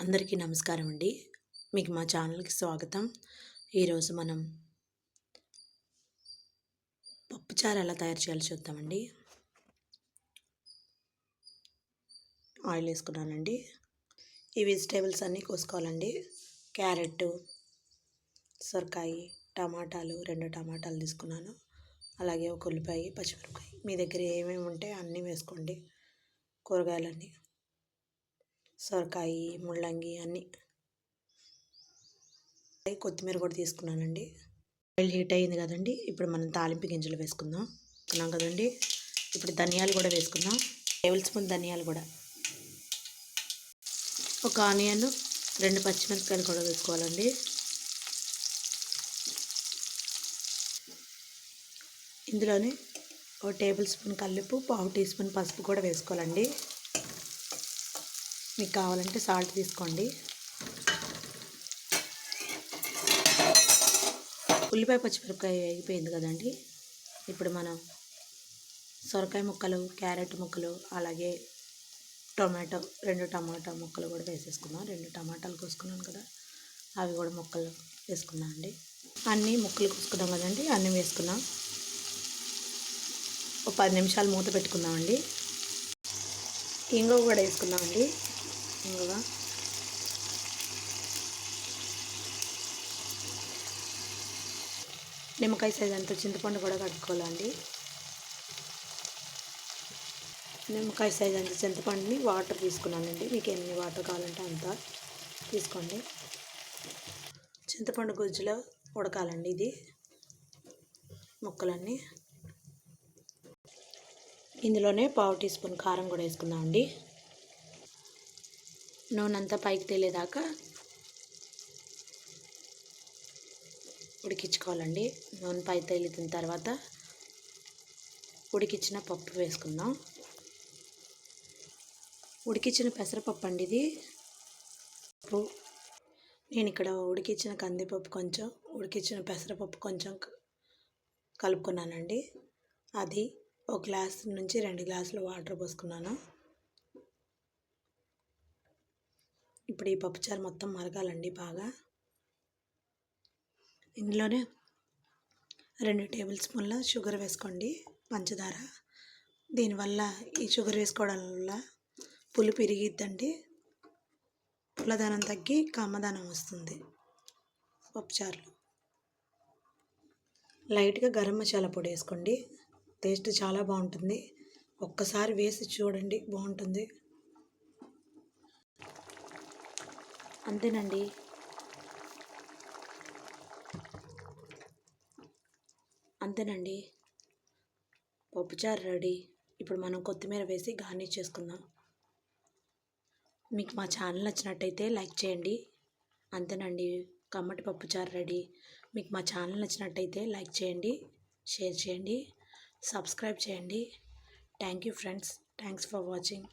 అందరికీ నమస్కారం అండి. మీకు మా ఛానల్కి స్వాగతం. ఈరోజు మనం పప్పుచారు ఎలా తయారు చేయాలో చూద్దామండి. ఆయిల్ వేసుకున్నానండి. ఈ వెజిటేబుల్స్ అన్నీ కోసుకోవాలండి. క్యారెట్ సొరకాయ టమాటాలు రెండు టమాటాలు తీసుకున్నాను. అలాగే ఒక ఉల్లిపాయ పచ్చిమిరపకాయ. మీ దగ్గర ఏమేమి ఉంటే అన్నీ వేసుకోండి. కూరగాయలన్నీ. సొరకాయి ముల్లంగి అన్నీ. కొత్తిమీర కూడా తీసుకున్నానండి. ఆయిల్ హీట్ అయ్యింది కదండి ఇప్పుడు మనం తాలింపు గింజలు వేసుకుందాం. అనుకున్నాం కదండి ఇప్పుడు ధనియాలు కూడా వేసుకుందాం. టేబుల్ స్పూన్ ధనియాలు కూడా. ఒక ఆనియన్ రెండు పచ్చిమిరపకాయలు కూడా వేసుకోవాలండి. ఇందులోనే ఒక టేబుల్ స్పూన్ కల్లుపు పావు టీ స్పూన్ పసుపు కూడా వేసుకోవాలండి. మీకు కావాలంటే సాల్ట్ తీసుకోండి. ఉల్లిపాయ పచ్చిమిరపకాయ వేగిపోయింది కదండి. ఇప్పుడు మనం సొరకాయ ముక్కలు క్యారెట్ ముక్కలు అలాగే టొమాటో రెండు టమాటా ముక్కలు కూడా వేసేసుకుందాం రెండు టమాటాలు కోసుకున్నాను కదా అవి కూడా ముక్కలు వేసుకున్నాం అండి. అన్నీ ముక్కలు కోసుకున్నాం కదండి అన్నీ వేసుకున్నాం. ఒక పది నిమిషాలు మూత పెట్టుకుందామండి ఇంగువ కూడా వేసుకుందామండి ఇంగువ నిమ్మకాయ సైజ్ అంత చింతపండు కూడా కట్టుకోవాలండి. నిమ్మకాయ సైజ్ అంత చింతపండుని వాటర్ తీసుకున్నానండి. మీకు ఎన్ని వాటర్ కావాలంటే అంత తీసుకోండి. చింతపండు గుజ్జులో ఉడకాలండి ఇది ముక్కలన్నీ. ఇందులోనే పావు టీ స్పూన్ కారం కూడా వేసుకుందామండి. నూనె అంతా పైకి తేలేదాకా ఉడికించుకోవాలండి. నూనె పై తేలిన తర్వాత ఉడికించిన పప్పు వేసుకుందాం. ఉడికించిన పెసరపప్పు అండి ఇది. పప్పు నేను ఇక్కడ ఉడికించిన కందిపప్పు కొంచెం ఉడికించిన పెసరపప్పు కొంచెం కలుపుకున్నానండి. అది ఒక గ్లాస్ నుంచి రెండు గ్లాసులు వాటర్ పోసుకున్నాను. ఇప్పుడు ఈ పప్పుచారు మొత్తం మరగాలండి బాగా. ఇందులోనే రెండు టేబుల్ స్పూన్ల షుగర్ వేసుకోండి పంచదార. దీనివల్ల ఈ షుగర్ వేసుకోవడం వల్ల పులు పెరిగిద్దండి పుల్లదనం తగ్గి కమ్మదనం వస్తుంది పప్పుచారులు. లైట్గా గరం మసాలా పొడి వేసుకోండి. టేస్ట్ చాలా బాగుంటుంది. ఒక్కసారి వేసి చూడండి బాగుంటుంది. అంతేనండి. అంతేనండి. పప్పుచారు రెడీ. ఇప్పుడు మనం కొత్తిమీర వేసి గార్నిష్ చేసుకుందాం. మీకు మా ఛానల్ నచ్చినట్టయితే లైక్ చేయండి. అంతేనండి. కమ్మటి పప్పుచారు రెడీ. మీకు మా ఛానల్ నచ్చినట్టయితే లైక్ చేయండి షేర్ చేయండి సబ్స్క్రైబ్ చేయండి. Thank you friends. Thanks for watching.